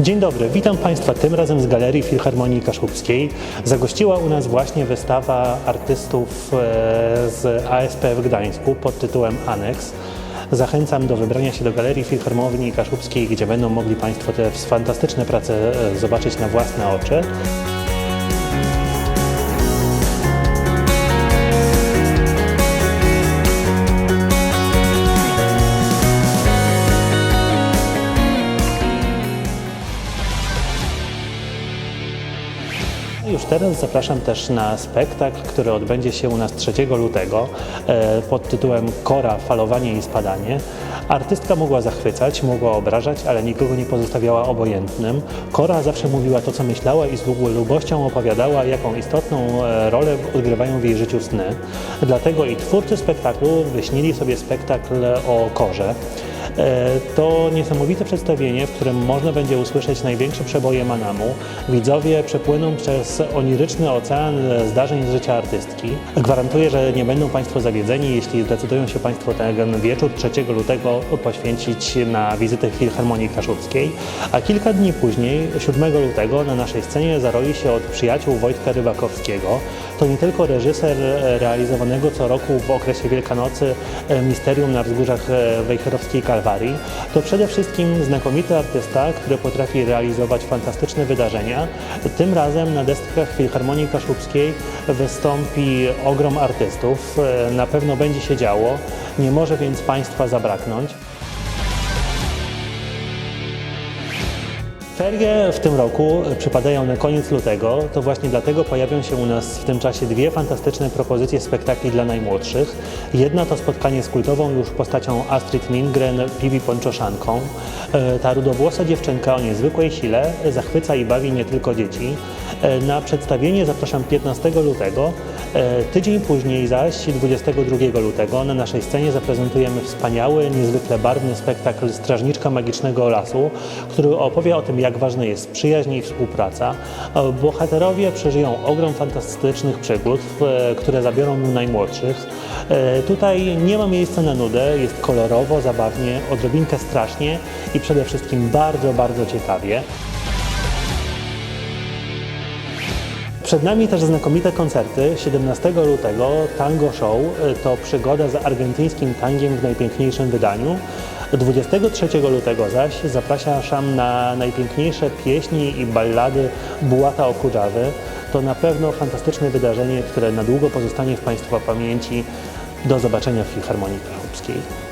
Dzień dobry, witam Państwa tym razem z Galerii Filharmonii Kaszubskiej. Zagościła u nas właśnie wystawa artystów e, z ASP w Gdańsku pod tytułem Aneks. Zachęcam do wybrania się do Galerii Filharmonii Kaszubskiej, gdzie będą mogli Państwo te fantastyczne prace e, zobaczyć na własne oczy. Już teraz zapraszam też na spektakl, który odbędzie się u nas 3 lutego e, pod tytułem Kora, falowanie i spadanie. Artystka mogła zachwycać, mogła obrażać, ale nikogo nie pozostawiała obojętnym. Kora zawsze mówiła to, co myślała i z lubością opowiadała, jaką istotną e, rolę odgrywają w jej życiu sny. Dlatego i twórcy spektaklu wyśnili sobie spektakl o Korze. E, To niesamowite przedstawienie, w którym można będzie usłyszeć największe przeboje Manamu. Widzowie przepłyną przez oniryczny ocean zdarzeń z życia artystki. Gwarantuję, że nie będą Państwo zawiedzeni, jeśli zdecydują się Państwo ten wieczór 3 lutego poświęcić na wizytę Filharmonii Kaszubskiej. A kilka dni później, 7 lutego, na naszej scenie zaroi się od przyjaciół Wojtka Rybakowskiego. To nie tylko reżyser realizowanego co roku w okresie Wielkanocy e, Misterium na wzgórzach e, Wejherowskiej Kalwarii, to przede wszystkim znakomity artysta, który potrafi realizować fantastyczne wydarzenia. Tym razem na deskach Filharmonii Kaszubskiej wystąpi ogrom artystów. E, Na pewno będzie się działo, nie może więc Państwa zabraknąć. Ferie w tym roku przypadają na koniec lutego, to właśnie dlatego pojawią się u nas w tym czasie dwie fantastyczne propozycje spektakli dla najmłodszych. Jedna to spotkanie z kultową już postacią Astrid Lindgren, Bibi Ponczoszanką. E, Ta rudowłosa dziewczynka o niezwykłej sile zachwyca i bawi nie tylko dzieci. E, Na przedstawienie zapraszam 15 lutego. E, Tydzień później zaś, 22 lutego, na naszej scenie zaprezentujemy wspaniały, niezwykle barwny spektakl Strażniczka Magicznego Lasu, który opowie o tym, jak ważna jest przyjaźń i współpraca. E, Bohaterowie przeżyją ogrom fantastycznych przygód, e, które zabiorą najmłodszych. Tutaj nie ma miejsca na nudę, jest kolorowo, zabawnie, odrobinkę strasznie i przede wszystkim bardzo, bardzo ciekawie. Przed nami też znakomite koncerty. 17 lutego Tango Show y, to przygoda z argentyńskim tangiem w najpiękniejszym wydaniu. 23 lutego zaś zapraszam na najpiękniejsze pieśni i ballady Bułata Okudżawy. To na pewno fantastyczne wydarzenie, które na długo pozostanie w Państwa pamięci. Do zobaczenia w Filharmonii Kaszubskiej.